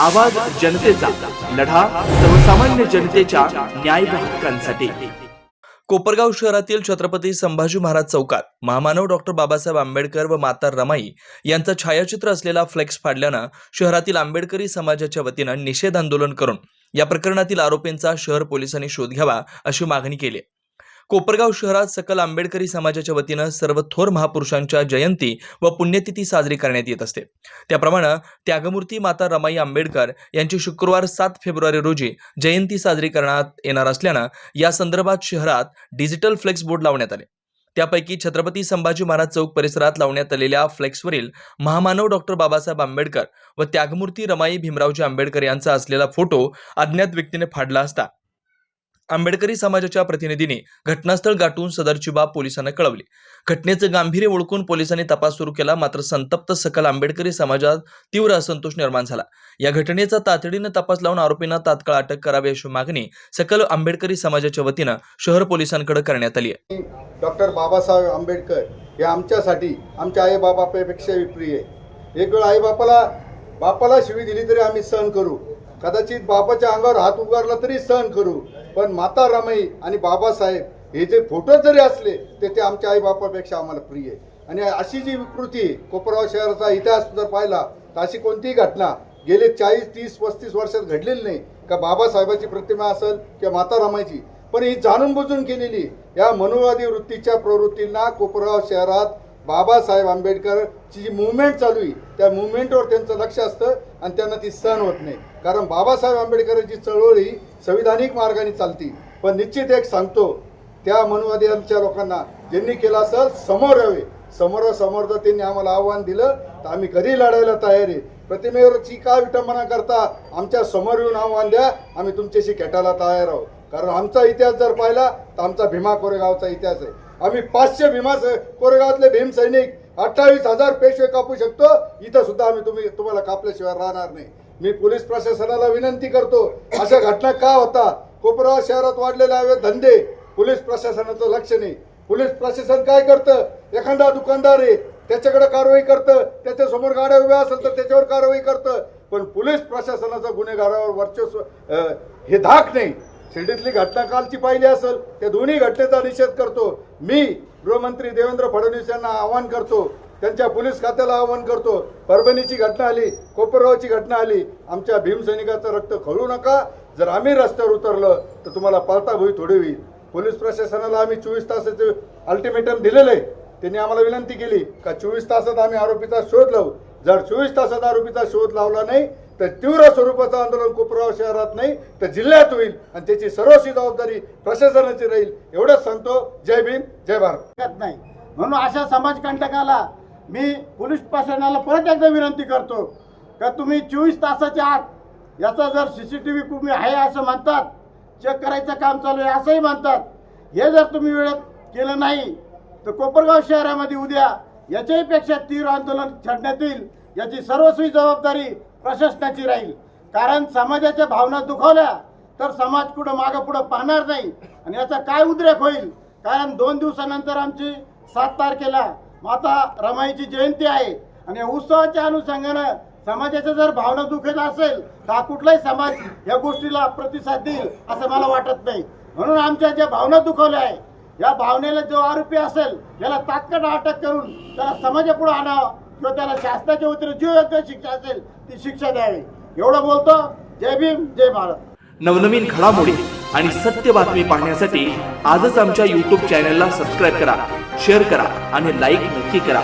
आवाज जनतेचा लढा सर्वसामान्य जनतेच्या न्याय हक्कांसाठी कोपरगाव शहरातील छत्रपती संभाजी महाराज चौकात महामानव डॉक्टर बाबासाहेब आंबेडकर व माता रमाई यांचं छायाचित्र असलेला फ्लेक्स फाडल्यानं शहरातील आंबेडकरी समाजाच्या वतीनं निषेध आंदोलन करून या प्रकरणातील आरोपींचा शहर पोलिसांनी शोध घ्यावा अशी मागणी केली आहे. कोपरगाव शहरात सकल आंबेडकरी समाजाच्या वतीनं सर्व थोर महापुरुषांच्या जयंती व पुण्यतिथी साजरी करण्यात येत असते. त्याप्रमाणे त्यागमूर्ती माता रमाई आंबेडकर यांची शुक्रवार सात फेब्रुवारी रोजी जयंती साजरी करण्यात येणार असल्यानं या संदर्भात शहरात डिजिटल फ्लेक्स बोर्ड लावण्यात आले. त्यापैकी छत्रपती संभाजी महाराज चौक परिसरात लावण्यात आलेल्या फ्लेक्सवरील महामानव डॉक्टर बाबासाहेब आंबेडकर व त्यागमूर्ती रमाई भीमरावजी आंबेडकर यांचा असलेला फोटो अज्ञात व्यक्तीने फाडला असता. आंबेडकरी समाजाच्या प्रतिनिधींनी घटनास्थळ गाठून सदरची बाब पोलिसांना कळवली. घटनेचं गांभीर्य ओळखून पोलिसांनी तपास सुरू केला मात्र संतप्त सकल आंबेडकरी समाजात तीव्र असंतोष निर्माण झाला. या घटनेचा तातडीनं तपास लावून आरोपींना तात्काळ अटक करावी अशी मागणी सकल आंबेडकरी समाजाच्या वतीनं शहर पोलिसांकडे करण्यात आली आहे. डॉक्टर बाबासाहेब आंबेडकर हे आमच्यासाठी आमच्या आईबाबापेक्षाही प्रिय आहे. एक वेळ आईबापाला बापाला शिवी दिली तरी आम्ही सहन करू. कदाचित बापाच्या अंगावर हात उगारला तरी सहन करू. पण माता रमाई आणि बाबासाहेब हे जे फोटो जरी असले ते ते आमच्या आईबापापेक्षा आम्हाला प्रिय आहे. आणि अशी जी विकृती कोपरगाव शहराचा इतिहास जर पाहिला तर अशी कोणतीही घटना गेले चाळीस तीस पस्तीस वर्षात घडलेली नाही. का बाबासाहेबाची प्रतिमा असेल किंवा माता रमाईची. पण ही जाणून बुजून केलेली या मनुवादी वृत्तीच्या प्रवृत्तींना कोपरगाव शहरात बाबासाहेब आंबेडकरची जी मुवमेंट चालू आहे त्या मुवमेंटवर त्यांचं लक्ष असतं आणि त्यांना ती सहन होत नाही. कारण बाबासाहेब आंबेडकरांची चळवळ ही संविधानिक मार्गाने चालती. पण निश्चित एक सांगतो त्या मनुवाद्यांच्या लोकांना ज्यांनी केलं असं समोर यावे. समोरासमोर जर त्यांनी आम्हाला आव्हान दिलं तर आम्ही कधी लढायला तयार आहे? प्रतिमेवरची का विटंबना करता आमच्यासमोर येऊन आव्हान द्या आम्ही तुमच्याशी खेटायला तयार आहोत. कारण आमचा इतिहास जर पाहिला तर आमचा भीमा कोरेगावचा इतिहास आहे. आम्ही पाचशे भीमा कोरेगावातले भीम सैनिक अठ्ठावीस हजार पेशवे कापू शकतो. इथं सुद्धा आम्ही तुम्ही तुम्हाला कापल्याशिवाय राहणार नाही. मी पोलीस प्रशासनाला विनंती करतो. अशा घटना का होता? कोपराव शहरात वाढलेले हवे धंदे. पोलीस प्रशासनाचं लक्ष नाही. पोलीस प्रशासन काय करतं? एखादा दुकानदार आहे त्याच्याकडे कारवाई करतं. त्याच्यासमोर गाड्या उभ्या असेल तर त्याच्यावर कारवाई करतं. पण पोलीस प्रशासनाचं गुन्हेगारावर वर्चस्व हे धाक नाही. शिर्डीतली घटना कालची पाहिली असेल त्या दोन्ही घटनेचा निषेध करतो. मी गृहमंत्री देवेंद्र फडणवीस यांना आवाहन करतो. त्यांच्या पोलीस खात्याला आवाहन करतो. परभणीची घटना आली कोपरगावची घटना आली. आमच्या भीमसैनिकाचं रक्त खळू नका. जर आम्ही रस्त्यावर उतरलं तर तुम्हाला पालता भुई थोडी होईल. पोलीस प्रशासनाला आम्ही चोवीस तासाचे अल्टिमेटम दिलेलं आहे. त्यांनी आम्हाला विनंती केली का चोवीस तासात आम्ही आरोपीचा शोध लावू. जर चोवीस तासात आरोपीचा शोध लावला नाही तर तीव्र स्वरूपाचं आंदोलन कोपराव शहरात नाही तर जिल्ह्यात होईल आणि त्याची सर्वस्वी जबाबदारी प्रशासनाची राहील एवढंच सांगतो. जय भीम जय भारत. नाही. म्हणून अशा समाजकंटकाला मी पोलीस प्रशासनाला परत एकदा विनंती करतो का तुम्ही चोवीस तासाच्या आत याचा जर सी सी टी व्ही तुम्ही आहे असं म्हणतात चेक करायचं काम चालू आहे असंही म्हणतात. हे जर तुम्ही वेळेत केलं नाही तर कोपरगाव शहरामध्ये उद्या याच्याही पेक्षा तीव्र आंदोलन छडण्यात येईल याची सर्वस्वी जबाबदारी प्रशासनाची राहील. कारण समाजाच्या भावना दुखावल्या तर समाज कुठं मागं पुढं पाहणार नाही. आणि याचा काय उद्रेक होईल? कारण दोन दिवसानंतर आमची सात तारखेला माता रमाईची जयंती आहे. आणि उत्सवाच्या अनुषंगानं समाजाच्या जर भावना दुखेल असेल तर हा कुठलाही समाज या गोष्टीला प्रतिसाद देईल असं मला वाटत नाही. म्हणून आमच्या ज्या भावना दुखवल्या आहे या भावनेला जो आरोपी असेल याला तात्काळ अटक करून त्याला समाजापुढे आणावं. किंवा त्याला शासनाच्या वतीने जी योग्य शिक्षा असेल ती शिक्षा द्यावी. एवढं बोलतो. जय भीम जय भारत. नवनवीन घडामोडी आणि सत्य बातमी पाहण्यासाठी आजच आमच्या यूट्यूब चॅनलला सबस्क्राईब करा शेअर करा आणि लाईक नक्की करा.